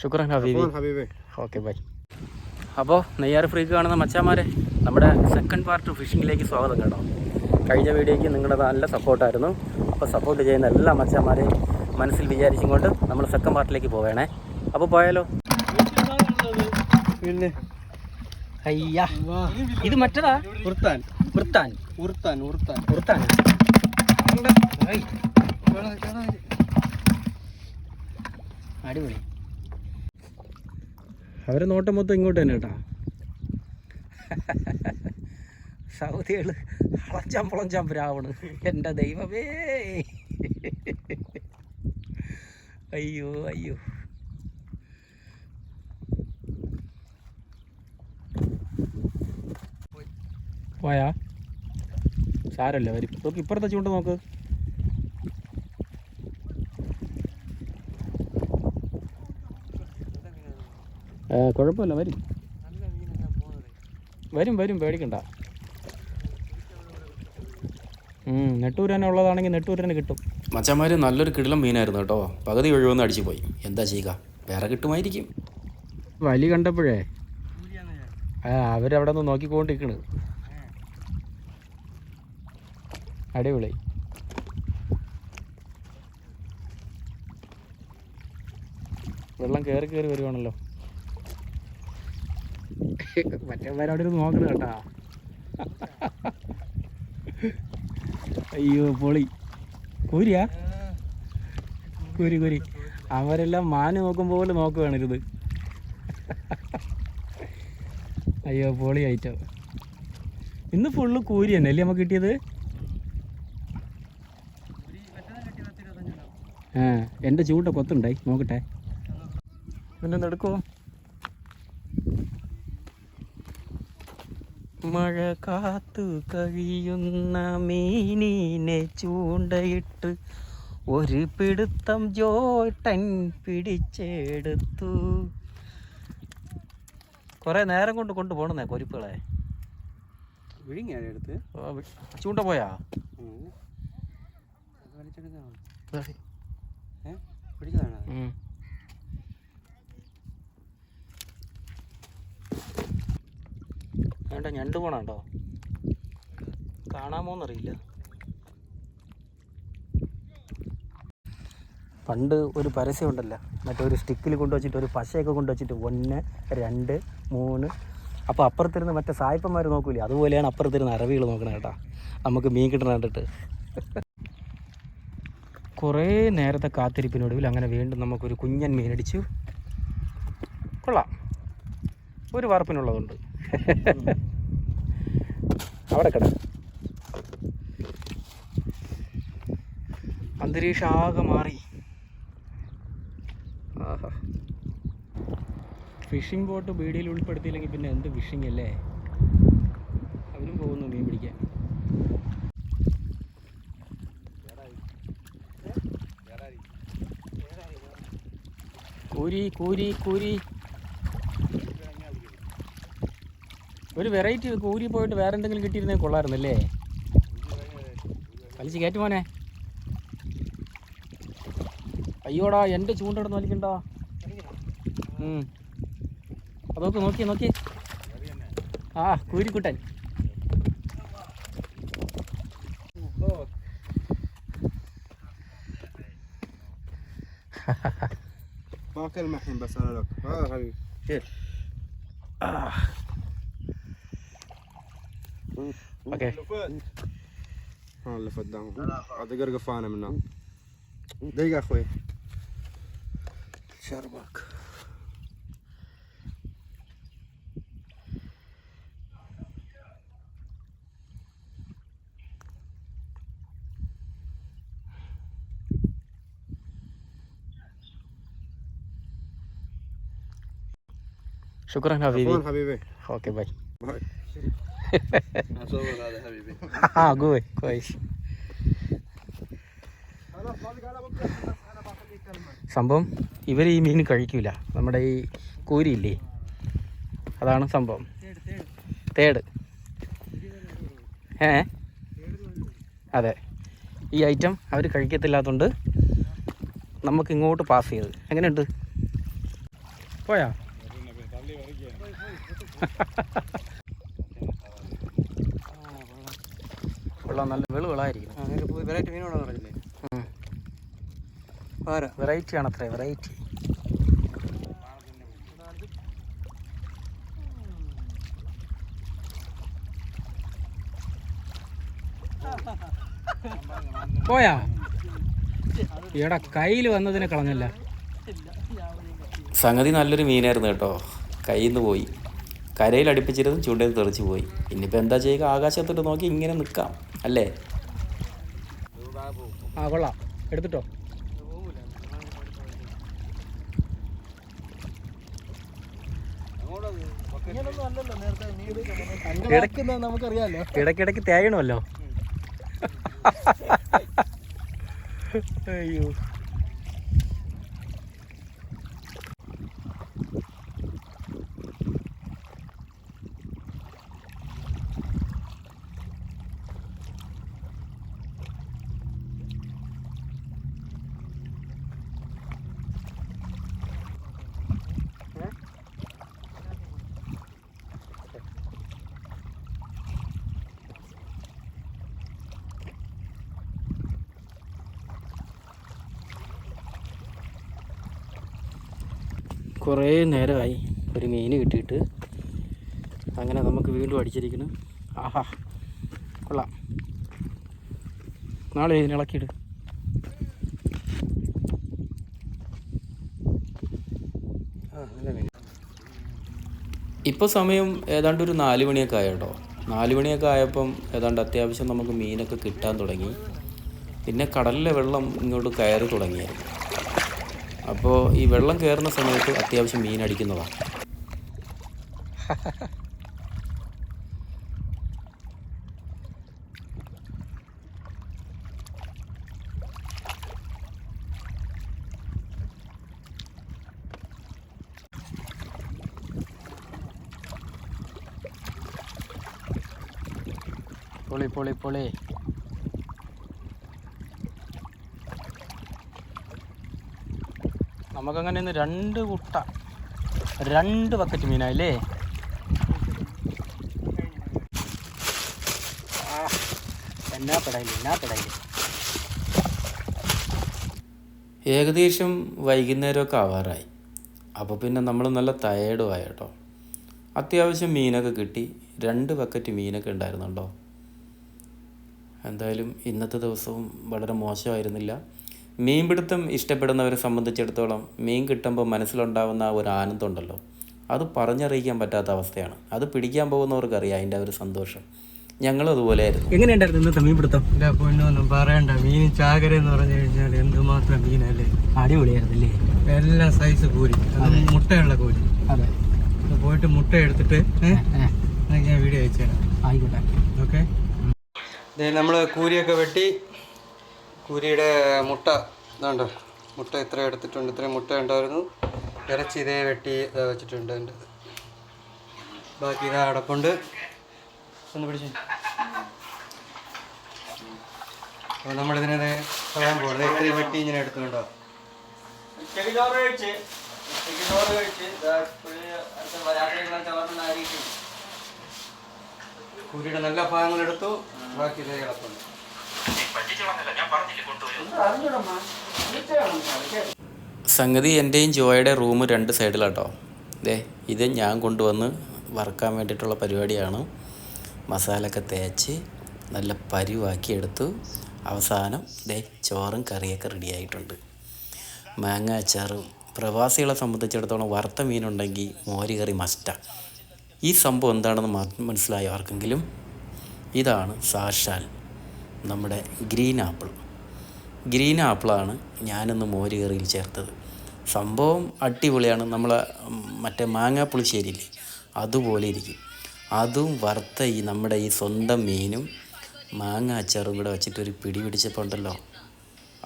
ശുക്രൻ ഹബീബി. ഹബീബേ. Okay bye. അപ്പോൾ നെയ്യാർ ഫ്രീക്ക് കാണുന്ന മച്ചാമാരെ നമ്മുടെ സെക്കൻഡ് പാർട്ട് ഫിഷിങ്ങിലേക്ക് സ്വാഗതം കേട്ടോ. കഴിഞ്ഞ വീഡിയോയ്ക്ക് നിങ്ങളുടെ നല്ല സപ്പോർട്ടായിരുന്നു അപ്പോൾ സപ്പോർട്ട് ചെയ്യുന്ന എല്ലാ മച്ചാമാരെയും മനസ്സിൽ വിചാരിച്ചും കൊണ്ട് നമ്മൾ സെക്കൻഡ് പാർട്ടിലേക്ക് പോവേണേ. അപ്പോൾ പോയാലോ? പിന്നെ. അയ്യാ. ഇത് മറ്റതാ? ഉർത്താൻ ഉർത്താൻ ഉർത്താൻ ഉർത്താൻ വൃത്താൻ അടിപൊളി. അവർ നോട്ടം മൊത്തം ഇങ്ങോട്ട് തന്നെ കേട്ടോ. സൗദികൾ അളച്ചാം പൊളച്ചാം പ്രാവണ്. എന്റെ ദൈവമേ. അയ്യോ അയ്യോ. പോയാ. സാരല്ല വരും. ഇപ്പുറത്തെ ചൂണ്ട നോക്ക് ഏ, കുഴപ്പമില്ല വരും. വരും വരും പേടിക്കണ്ട. നെട്ടൂരനെ ഉള്ളതാണെങ്കിൽ നെട്ടൂരനെ തന്നെ കിട്ടും. മച്ചന്മാർ നല്ലൊരു കിടിലം മീനായിരുന്നു കേട്ടോ. പകുതി ഒഴിവൊന്നും അടിച്ചു പോയി എന്താ ചെയ്യുക? വേറെ കിട്ടുമായിരിക്കും. വലി കണ്ടപ്പോഴേ? ആ അവരവിടെ നിന്ന് നോക്കിക്കൊണ്ടിരിക്കണ്. അടിപൊളി. വെള്ളം കയറി കയറി വരുവാണല്ലോ. ഇരുന്ന് നോക്കണം കേട്ടാ. അയ്യോ പൊളി. കൂരിയാ? കൂരി കൂരി. അവരെല്ലാം മാന് നോക്കുമ്പോൾ പോലെ നോക്കുകയാണ് അയ്യോ പൊളി ഐറ്റം. ഇന്ന് ഫുള്ള് കൂരി തന്നെ അല്ലേ നമുക്ക് കിട്ടിയത്? ആ എന്റെ ചൂണ്ട കൊത്തുണ്ടായി നോക്കട്ടെ. പിന്നെ എടുക്കുമോ മഴ കാത്തു കഴിയുന്ന മീനിനെ ചൂണ്ടയിട്ട് ഒരു പിടുത്തം ജോട്ടൻ പിടിച്ചെടുത്തു. കുറേ നേരം കൊണ്ട് കൊണ്ടുപോകണമെന്നേ കൊരിപ്പുകളെ? വിഴുങ്ങിയാണ് എടുത്ത് ചൂണ്ട പോയാ? പിടിച്ചതാണ് ഉം. വേണ്ട ഞണ്ട് കേട്ടോ കാണാമോന്നറിയില്ല. പണ്ട് ഒരു പരസ്യം ഉണ്ടല്ലോ. ഒരു സ്റ്റിക്കിൽ കൊണ്ടുവച്ചിട്ട് ഒരു പശയൊക്കെ കൊണ്ടുവച്ചിട്ട് ഒന്ന് രണ്ട് മൂന്ന്. അപ്പോൾ അപ്പുറത്തിരുന്ന് മറ്റേ സായിപ്പന്മാർ നോക്കൂലേ? അതുപോലെയാണ് അപ്പുറത്തിരുന്ന് അറവികൾ നോക്കണേ കേട്ടോ. നമുക്ക് മീൻ കിട്ടണ കണ്ടിട്ട്. കുറേ നേരത്തെ കാത്തിരിപ്പിനൊടുവിൽ അങ്ങനെ വീണ്ടും നമുക്കൊരു കുഞ്ഞൻ മീനടിച്ചു. കൊള്ളാം. ഒരു വാർപ്പിനുള്ളതുണ്ട്. അവിടെ കിട അന്തരീക്ഷം ആകെ മാറി. ആഹാ. ഫിഷിംഗ് ബോട്ട് ബീഡിയിൽ ഉൾപ്പെടുത്തിയില്ലെങ്കിൽ പിന്നെ എന്ത് ഫിഷിംഗ് അല്ലേ? അവനും പോകുന്നു മീൻ പിടിക്കാൻ. കൂരി കൂരി കൂരി. ഒരു വെറൈറ്റി കൂരി പോയിട്ട് വേറെ എന്തെങ്കിലും കിട്ടിയിരുന്നേ കൊള്ളായിരുന്നല്ലേ വലിച്ച് കയറ്റി മോനെ അയ്യോടാ എൻ്റെ ചൂണ്ടെടുന്ന് വലിക്കണ്ട ഉം. അതൊക്കെ നോക്കി നോക്കി ആ കൂരിക്കുട്ടൻ ما كلمة الحين بس انا لك ها حبيبي أوكي ها لفت دعم اعطي قرقة فانة منها دقيقة أخوي شربك شكرا حبيبي شكرا حبيبي أوكي باي باي Ha koy koy. സംഭവം ഇവർ ഈ മീൻ കഴിക്കൂല. നമ്മുടെ ഈ കൂരില്ലേ അതാണ് സംഭവം. തേട്. ഏ? അതെ. ഈ ഐറ്റം അവർ കഴിക്കത്തില്ലാത്തതുകൊണ്ട് നമുക്ക് ഇങ്ങോട്ട് പാസ് ചെയ്ത്. എങ്ങനെയുണ്ട്? പോയാ? നല്ല വെളുകളായിരിക്കും വെറൈറ്റി മീനാണോ പറഞ്ഞില്ലേ? ആരാ? വെറൈറ്റി ആണ് അത്രേ വെറൈറ്റി പോയാ? എടാ കയ്യിൽ വന്നതിനെ കളഞ്ഞല്ല. സംഗതി നല്ലൊരു മീനായിരുന്നു കേട്ടോ. കയ്യിൽ നിന്ന് പോയി. കരയിൽ അടുപ്പിച്ചിരുന്ന് ചൂണ്ടയിൽ തെറിച്ചു പോയി. ഇനിയിപ്പോൾ എന്താ ചെയ്യുക? ആകാശത്തോട്ട് നോക്കി ഇങ്ങനെ നിൽക്കാം അല്ലേ? ആ കൊള്ളാം. എടുത്തിട്ടോ? നമുക്കറിയാലോ ഇടയ്ക്കിടയ്ക്ക് തേയണമല്ലോ. അയ്യോ. കുറേ നേരമായി ഒരു മീൻ കിട്ടിയിട്ട്. അങ്ങനെ നമുക്ക് വീണ്ടും അടിച്ചിരിക്കുന്നു. ആഹാ കൊള്ളാം. നാളെ ഇതിന് ഇളക്കിയിട്. ഇപ്പോൾ സമയം ഏതാണ്ട് ഒരു നാല് മണിയൊക്കെ ആയോ കേട്ടോ നാല് മണിയൊക്കെ ആയപ്പം ഏതാണ്ട് അത്യാവശ്യം നമുക്ക് മീനൊക്കെ കിട്ടാൻ തുടങ്ങി. പിന്നെ കടലിലെ വെള്ളം ഇങ്ങോട്ട് കയറി തുടങ്ങിയായിരുന്നു. അപ്പോൾ ഈ വെള്ളം കയറുന്ന സമയത്ത് അത്യാവശ്യം മീൻ അടിക്കുന്നതാണ്. പൊളി പൊളി പൊളി. നമുക്കങ്ങനെ ഇന്ന് രണ്ട് കുട്ട രണ്ട് ബക്കറ്റ് മീനായില്ലേ? എന്നാ പെടായില്ല എന്നാ പെടായില്ല ഏകദേശം വൈകുന്നേരമൊക്കെ ആവാറായി. അപ്പോൾ പിന്നെ നമ്മൾ നല്ല ടയേർഡും ആയ കേട്ടോ. അത്യാവശ്യം മീനൊക്കെ കിട്ടി. രണ്ട് ബക്കറ്റ് മീനൊക്കെ ഉണ്ടായിരുന്നുണ്ടോ? എന്തായാലും ഇന്നത്തെ ദിവസവും വളരെ മോശമായിരുന്നില്ല. മീൻപിടുത്തം ഇഷ്ടപ്പെടുന്നവരെ സംബന്ധിച്ചിടത്തോളം മീൻ കിട്ടുമ്പോൾ മനസ്സിലുണ്ടാകുന്ന ആ ഒരു ആനന്ദം ഉണ്ടല്ലോ അത് പറഞ്ഞറിയിക്കാൻ പറ്റാത്ത അവസ്ഥയാണ്. അത് പിടിക്കാൻ പോകുന്നവർക്കറിയാം അതിന്റെ ഒരു സന്തോഷം. ഞങ്ങളും അതുപോലെയായിരുന്നു എങ്ങനെയുണ്ടായിരുന്നു ഇന്നത്തെ മീൻപിടുത്തം? എന്റെ പൊന്നൊന്നും പറയണ്ട. മീൻ ചാകര എന്ന് പറഞ്ഞു കഴിഞ്ഞാൽ എന്തുമാത്രം മീനല്ലേ? അടിപൊളിയായിരുന്നില്ലേ? എല്ലാ സൈസ് കോരി. മുട്ടയുള്ള കൂലി അതെ. പോയിട്ട് മുട്ട എടുത്തിട്ട് ഞാൻ വീഡിയോ അയച്ചു തരാം ആയിക്കോട്ടെ. ഓക്കെ? നമ്മൾ കൂരിയൊക്കെ വെട്ടി കൂരിയുടെ മുട്ട ഇതുണ്ട്. മുട്ട ഇത്ര എടുത്തിട്ടുണ്ട് ഇത്രയും മുട്ട ഉണ്ടായിരുന്നു. ഇറച്ചി ഇതേ വെട്ടി ഇതാ വെച്ചിട്ടുണ്ട് എന്റെ ബാക്കി ഇതാ അടപ്പുണ്ട്. ഒന്ന് പിടിച്ചു. അപ്പോൾ നമ്മളിതിനെ കളയാൻ പോകുന്നത് ഇത്രയും വെട്ടി ഇങ്ങനെ എടുത്തുണ്ടോ കൂരിയുടെ നല്ല ഭാഗങ്ങൾ എടുത്തു. ബാക്കി ഇതേ കിടപ്പുണ്ട് സംഗതി എന്റെയും ജോയുടെ റൂം രണ്ട് സൈഡിലാട്ടോ. ദേ ഇത് ഞാൻ കൊണ്ടുവന്ന് വറുക്കാൻ വേണ്ടിയിട്ടുള്ള പരിപാടിയാണ്. മസാലയൊക്കെ തേച്ച് നല്ല പരുവാക്കി എടുത്തു. അവസാനം ദേ ചോറും കറിയൊക്കെ റെഡിയായിട്ടുണ്ട് മാങ്ങ അച്ചാറും പ്രവാസികളെ സംബന്ധിച്ചിടത്തോളം വറുത്ത മീനുണ്ടെങ്കിൽ മോര് കറി മസ്റ്റാണ് ഈ സംഭവം എന്താണെന്ന് മനസ്സിലായ മനസ്സിലായോ ആർക്കെങ്കിലും? ഇതാണ് സാക്ഷാൽ. നമ്മുടെ ഗ്രീൻ ആപ്പിൾ. ഗ്രീൻ ആപ്പിളാണ് ഞാനിന്ന് മോര് കറിയിൽ ചേർത്തത്. സംഭവം അടിപൊളിയാണ്. നമ്മളെ മറ്റേ മാങ്ങാ പുളിശ്ശേരിയില്ലേ അതുപോലെ ഇരിക്കും. അതും വറുത്ത ഈ നമ്മുടെ ഈ സ്വന്തം മീനും മാങ്ങ അച്ചാറും കൂടെ വെച്ചിട്ട് ഒരു പിടി പിടിച്ചപ്പോൾ ഉണ്ടല്ലോ.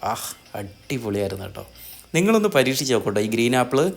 ആഹ് അടിപൊളിയായിരുന്നു കേട്ടോ. നിങ്ങളൊന്ന് പരീക്ഷിച്ച് നോക്കട്ടോ ഈ ഗ്രീൻ ആപ്പിൾ.